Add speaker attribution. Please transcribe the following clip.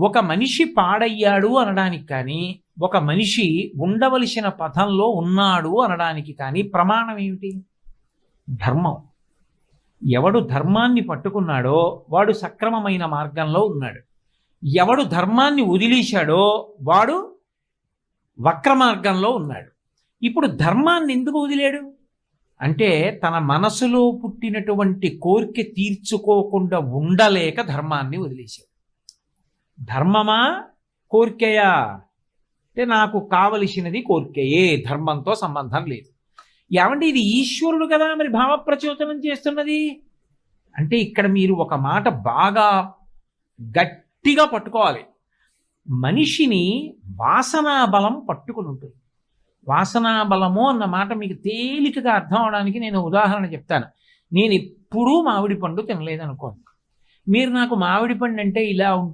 Speaker 1: ఒక మనిషి పాడయ్యాడు అనడానికి కానీ ఒక మనిషి ఉండవలసిన పథంలో ఉన్నాడు అనడానికి కానీ ప్రమాణం ఏమిటి? ధర్మం. ఎవడు ధర్మాన్ని పట్టుకున్నాడో వాడు సక్రమమైన మార్గంలో ఉన్నాడు. ఎవడు ధర్మాన్ని వదిలేశాడో వాడు వక్ర మార్గంలో ఉన్నాడు. ఇప్పుడు ధర్మాన్ని ఎందుకు వదిలేడు? అంటే తన మనసులో పుట్టినటువంటి కోరిక తీర్చుకోకుండా ఉండలేక ధర్మాన్ని వదిలేశాడు. ధర్మమా? కోర్కెయా? అంటే నాకు కావలసినది కోర్కెయే. ధర్మంతో సంబంధం లేదు. ఏమంటే ఇది ఈశ్వరుడు కదా మరి భావ ప్రచోదనం చేస్తున్నది? అంటే ఇక్కడ మీరు ఒక మాట బాగా గట్టిగా పట్టుకోవాలి. మనిషిని వాసనా బలం పట్టుకుని ఉంటుంది. వాసనా బలము అన్న మాట మీకు తేలికగా అర్థం అవడానికి నేను ఉదాహరణ చెప్తాను. నేను ఎప్పుడూ మామిడి పండు తినలేదనుకోండి. మీరు నాకు మామిడి పండు అంటే ఇలా ఉంటుంది